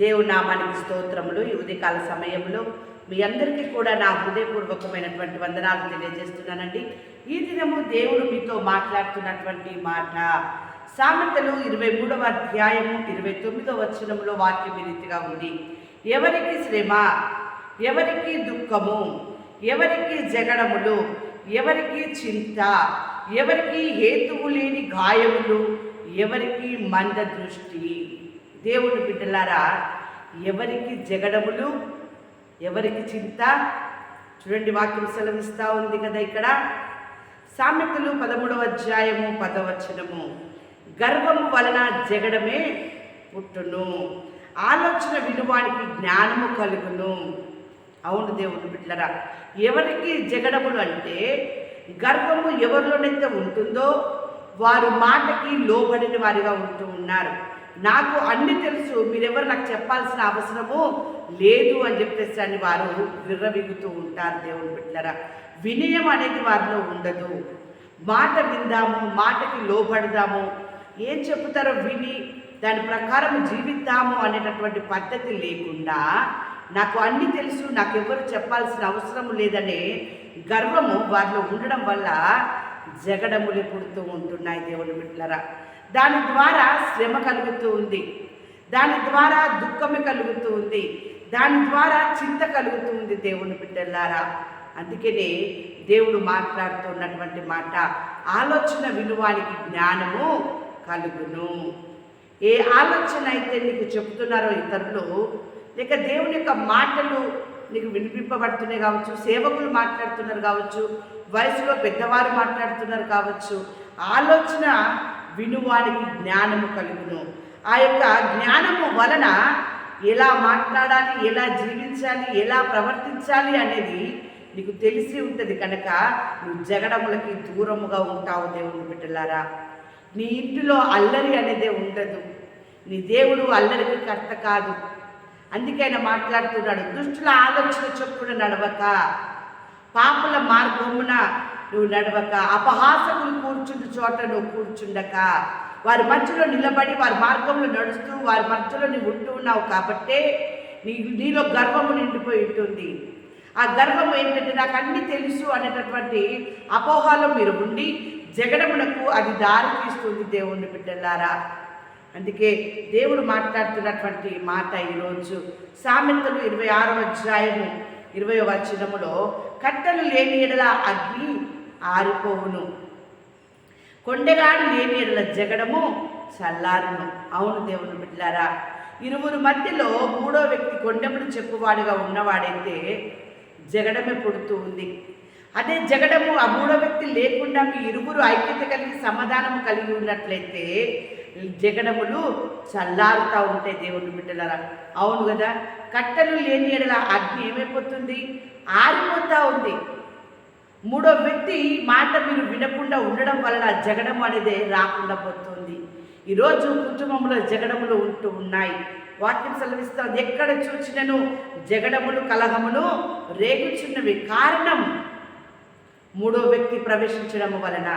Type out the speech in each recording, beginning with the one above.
దేవుని నామానికి స్తోత్రములు. ఈ ఉదయకాల సమయంలో మీ అందరికీ కూడా నా హృదయపూర్వకమైనటువంటి వందనాలు తెలియజేస్తున్నానండి. ఈ దినము దేవుడు మీతో మాట్లాడుతున్నటువంటి మాట సామెతలు ఇరవై మూడవ అధ్యాయము ఇరవై తొమ్మిదవ వచనంలో వాక్యం రీతిగా ఉంది. ఎవరికి శ్రమ ఎవరికి దుఃఖము ఎవరికి జగడములు ఎవరికి చింత ఎవరికి హేతువు లేని గాయములు ఎవరికి మంద దృష్టి దేవుని బిడ్డలారా ఎవరికి జగడములు ఎవరికి చింత? చూడండి వాక్యం సెలవిస్తూ ఉంది కదా ఇక్కడ. సామెతలు పదమూడవ అధ్యాయము పదవచనము గర్వము వలన జగడమే పుట్టును. ఆలోచన విలువానికి జ్ఞానము కలుగును. అవును దేవుని బిడ్డలరా ఎవరికి జగడములు అంటే గర్వము ఎవరిలోనైతే ఉంటుందో వారు మాటకి లోబడిన వారిగా ఉంటూ ఉన్నారు. నాకు అన్ని తెలుసు మీరెవరు నాకు చెప్పాల్సిన అవసరము లేదు అని చెప్పేసి అని వారు విర్రవిగుతూ ఉంటారు దేవుని బిడ్డలరా. వినయం అనేది వారిలో ఉండదు. మాట విందాము మాటకి లోబడదాము. ఏం చెప్తారో విని దాని ప్రకారం జీవిద్దాము అనేటటువంటి పద్ధతి లేకుండా నాకు అన్ని తెలుసు నాకు ఎవరు చెప్పాల్సిన అవసరం లేదనే గర్వము వారిలో ఉండడం వల్ల జగడములు పుడుతూ ఉంటున్నాయి దేవుని బిడ్డలరా. దాని ద్వారా శ్రమ కలుగుతూ ఉంది. దాని ద్వారా దుఃఖమే కలుగుతూ ఉంది. దాని ద్వారా చింత కలుగుతూ ఉంది దేవుని బిడ్డలారా. అందుకనే దేవుడు మాట్లాడుతున్నటువంటి మాట ఆలోచన విలువానికి జ్ఞానము కలుగును. ఏ ఆలోచన అయితే నీకు చెప్తున్నారో ఇతరులు లేక దేవుని యొక్క మాటలు నీకు వినిపింపబడుతున్నాయి కావచ్చు సేవకులు మాట్లాడుతున్నారు కావచ్చు వయసులో పెద్దవారు మాట్లాడుతున్నారు కావచ్చు ఆలోచన వినువానికి జ్ఞానము కలుగును. ఆ యొక్క జ్ఞానము వలన ఎలా మాట్లాడాలి ఎలా జీవించాలి ఎలా ప్రవర్తించాలి అనేది నీకు తెలిసి ఉంటుంది కనుక నువ్వు జగడములకి దూరముగా ఉంటావు దేవుని బిడ్డలారా. నీ ఇంటిలో అల్లరి అనేదే ఉండదు. నీ దేవుడు అల్లరికి కర్త కాదు. అందుకైనా మాట్లాడుతున్నాడు దుష్టుల ఆలోచన చొప్పున నడవక పాపుల మార్గమున నువ్వు నడవక అపహాసకులు కూర్చుండు చోట నువ్వు కూర్చుండక. వారి మధ్యలో నిలబడి వారి మార్గంలో నడుస్తూ వారి మధ్యలో నువ్వు ఉంటూ ఉన్నావు కాబట్టే నీ నీలో గర్వము నిండిపోయి ఉంటుంది. ఆ గర్వం ఏంటంటే నాకు అన్ని తెలుసు అనేటటువంటి అపోహాలో మీరు ఉండి జగడమునకు అది దారి తీస్తుంది దేవుణ్ణి బిడ్డలారా. అందుకే దేవుడు మాట్లాడుతున్నటువంటి మాట ఈరోజు సామెతలు ఇరవై ఆరవ అధ్యాయము ఇరవై వచనములో కట్టెలు లేని ఎడల అగ్ని ఆరిపోవును. కొండగాడు లేని ఎడల జగడము చల్లారును. అవును దేవుని బిడ్డారా ఇరువురు మధ్యలో మూడో వ్యక్తి కొండెముడు చెప్పువాడుగా ఉన్నవాడైతే జగడమే పుడుతూ ఉంది. అదే జగడము ఆ మూడో వ్యక్తి లేకుండా మీ ఇరువురు ఐక్యత కలిగి సమాధానం కలిగి ఉన్నట్లయితే జగడములు చల్లారుతూ ఉంటాయి దేవుని బిడ్డలరా. అవును కదా కట్టెలు లేని ఎడల అగ్ని ఏమైపోతుంది? ఆరిపోతూ ఉంది. మూడో వ్యక్తి మాట మీరు వినకుండా ఉండడం వలన జగడం అనేది రాకుండా పోతుంది. ఈరోజు కుటుంబంలో జగడములు ఉంటూ ఉన్నాయి. వాక్యం సెలవిస్తాను ఎక్కడ చూసినను జగడములు కలహములు రేగుచున్నవి. కారణం మూడో వ్యక్తి ప్రవేశించడం వలన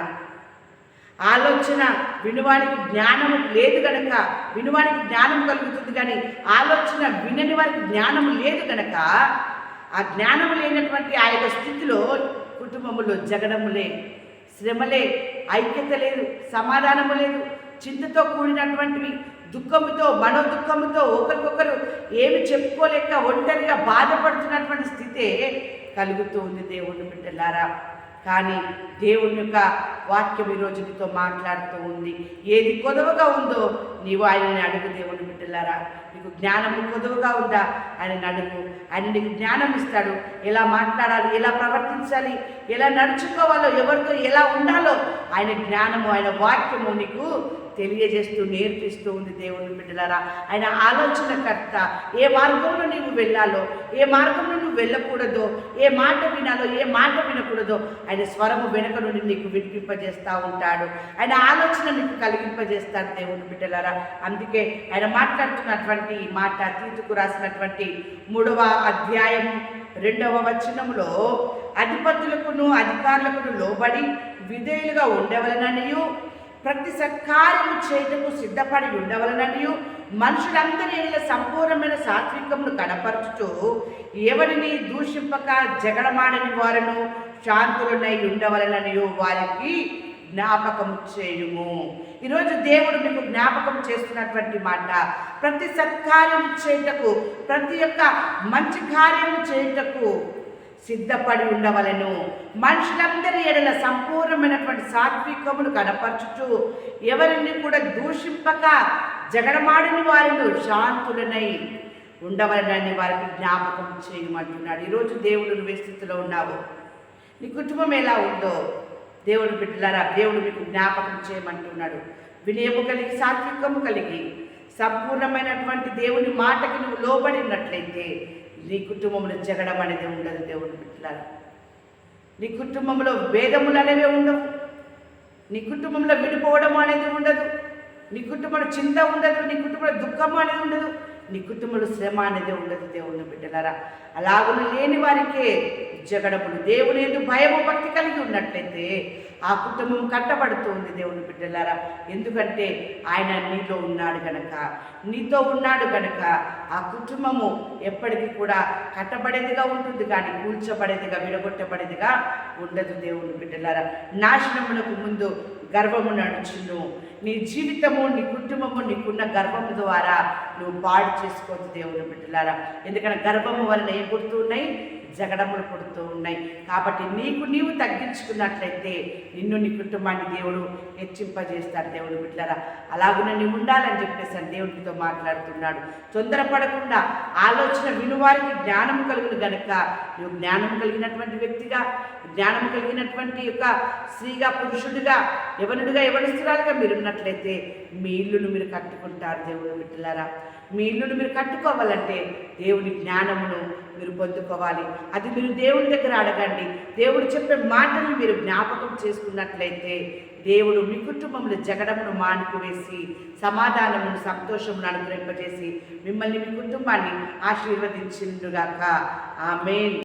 ఆలోచన వినువానికి జ్ఞానం లేదు గనక వినువానికి జ్ఞానం కలుగుతుంది కానీ ఆలోచన వినని వారికి జ్ఞానం లేదు గనక ఆ జ్ఞానం లేనటువంటి ఆ యొక్క స్థితిలో కుటుంబములో జగడములే శ్రమలే ఐక్యత లేదు సమాధానము లేదు చింతతో కూడినటువంటివి దుఃఖముతో మనోదుఖంతో ఒకరికొకరు ఏమి చెప్పుకోలేక ఒంటరిగా బాధపడుతున్నటువంటి స్థితే కలుగుతూ ఉంది దేవుడు బిడ్డలారా. కానీ దేవుని యొక్క వాక్యం ఈరోజు నీతో మాట్లాడుతూ ఉంది. ఏది కొదవగా ఉందో నీవు ఆయనని అడుగు దేవుని బిడ్డలారా. నీకు జ్ఞానము కొదవగా ఉందా? ఆయన అడుగు. ఆయన నీకు జ్ఞానం ఇస్తాడు. ఎలా మాట్లాడాలి? ఎలా ప్రవర్తించాలి? ఎలా నడుచుకోవాలో? ఎవరితో ఎలా ఉండాలో? ఆయన జ్ఞానము ఆయన వాక్యము నీకు తెలియజేస్తూ నేర్పిస్తూ ఉంది దేవుని బిడ్డలారా. ఆయన ఆలోచనకర్త ఏ మార్గంలో నీవు వెళ్ళాలో ఏ మార్గంలో నువ్వు వెళ్ళకూడదో ఏ మాట వినాలో ఏ మాట వినకూడదో ఆయన స్వరము వెనుక నుండి నీకు వినిపింపజేస్తూ ఉంటాడు. ఆయన ఆలోచన నీకు కలిగింపజేస్తాడు దేవుని బిడ్డలారా. అందుకే ఆయన మాట్లాడుతున్నటువంటి ఈ మాట తీతుకు రాసినటువంటి మూడవ అధ్యాయం రెండవ వచనములో అధిపతులకును అధికారులకును లోబడి విధేయులుగా ఉండవలననియు ప్రతి సత్కార్యము చేయటకు సిద్ధపడి ఉండవలననియు మనుషులందరి సంపూర్ణమైన సాత్వికమును కనపరచుతూ ఎవరిని దూషింపక జగడమాడని వారను శాంతులనై ఉండవలననియు వారికి జ్ఞాపకం చేయుము. ఈరోజు దేవుడు మీకు జ్ఞాపకం చేస్తున్నటువంటి మాట ప్రతి సత్కార్యం చేయుటకు ప్రతి ఒక్క మంచి కార్యము చేయుటకు సిద్ధపడి ఉండవలను. మనుషులందరి ఎడల సంపూర్ణమైనటువంటి సాత్వికమును కనపరచుచు ఎవరిని కూడా దూషింపక జగడమాడిన వారిని శాంతులనై ఉండవలనని వారికి జ్ఞాపకం చేయమంటున్నాడు. ఈరోజు దేవుడు నువ్వు స్థితిలో ఉన్నావు. నీ కుటుంబం ఎలా ఉందో దేవుడు బిడ్డలారా దేవుడు మీకు జ్ఞాపకం చేయమంటున్నాడు. వినయము కలిగి సాత్వికము కలిగి సంపూర్ణమైనటువంటి దేవుని మాటకి నువ్వు లోబడినట్లయితే నీ కుటుంబంలో జగడం అనేది ఉండదు దేవుడు బిడ్డలారు. నీ కుటుంబంలో భేదములు అనేవి ఉండవు. నీ కుటుంబంలో విడిపోవడం అనేది ఉండదు. నీ కుటుంబంలో చింత ఉండదు. నీ కుటుంబంలో దుఃఖం అనేది ఉండదు. నీ కుటుంబంలో శ్రమ అనేది ఉండదు దేవుని బిడ్డలారా. అలాగున లేని వారికే జగడములు. దేవుని ఎందుకు భయము భక్తి కలిగి ఉన్నట్లయితే ఆ కుటుంబం కట్టబడుతుంది దేవుని బిడ్డలారా. ఎందుకంటే ఆయన నీలో ఉన్నాడు గనక నీతో ఉన్నాడు గనక ఆ కుటుంబము ఎప్పటికీ కూడా కట్టబడేదిగా ఉంటుంది కానీ కూల్చబడేదిగా విడగొట్టబడేదిగా ఉండదు దేవుని బిడ్డలారా. నాశనములకు ముందు గర్వము నడుచును. నీ జీవితము నీ కుటుంబము నీకున్న గర్వము ద్వారా నువ్వు పాడు చేసుకోవద్దు దేవుని బిడ్డలారా. ఎందుకంటే గర్వము వలన ఏ గుర్తు ఉన్నాయి? జగడములు పుడుతూ ఉన్నాయి. కాబట్టి నీకు నీవు తగ్గించుకున్నట్లయితే నిన్ను నీ కుటుంబాన్ని దేవుడు హెచ్చింపజేస్తాడు దేవుడు బిడ్డలారా. అలాగున నీవు ఉండాలని చెప్పేసి అని దేవుడితో మాట్లాడుతున్నాడు. తొందరపడకుండా ఆలోచన వినువారికి జ్ఞానం కలుగును గనుక. నువ్వు జ్ఞానం కలిగినటువంటి వ్యక్తిగా జ్ఞానం కలిగినటువంటి యొక్క స్త్రీగా పురుషుడిగా యవనుడిగా యవనస్తురాలుగా మీరు ఉన్నట్లయితే మీ ఇల్లును మీరు కట్టుకుంటారు దేవుడు బిడ్డలారా. మీ ఇల్లును మీరు కట్టుకోవాలంటే దేవుని జ్ఞానమును మీరు పొందుకోవాలి. అది మీరు దేవుని దగ్గర అడగండి. దేవుడు చెప్పే మాటలు మీరు జ్ఞాపకం చేసుకున్నట్లయితే దేవుడు మీ కుటుంబంలో జగడమును మానుకువేసి సమాధానమును సంతోషమును అనుగ్రహింపజేసి మిమ్మల్ని మీ కుటుంబాన్ని ఆశీర్వదించిండుగాక. ఆమెన్.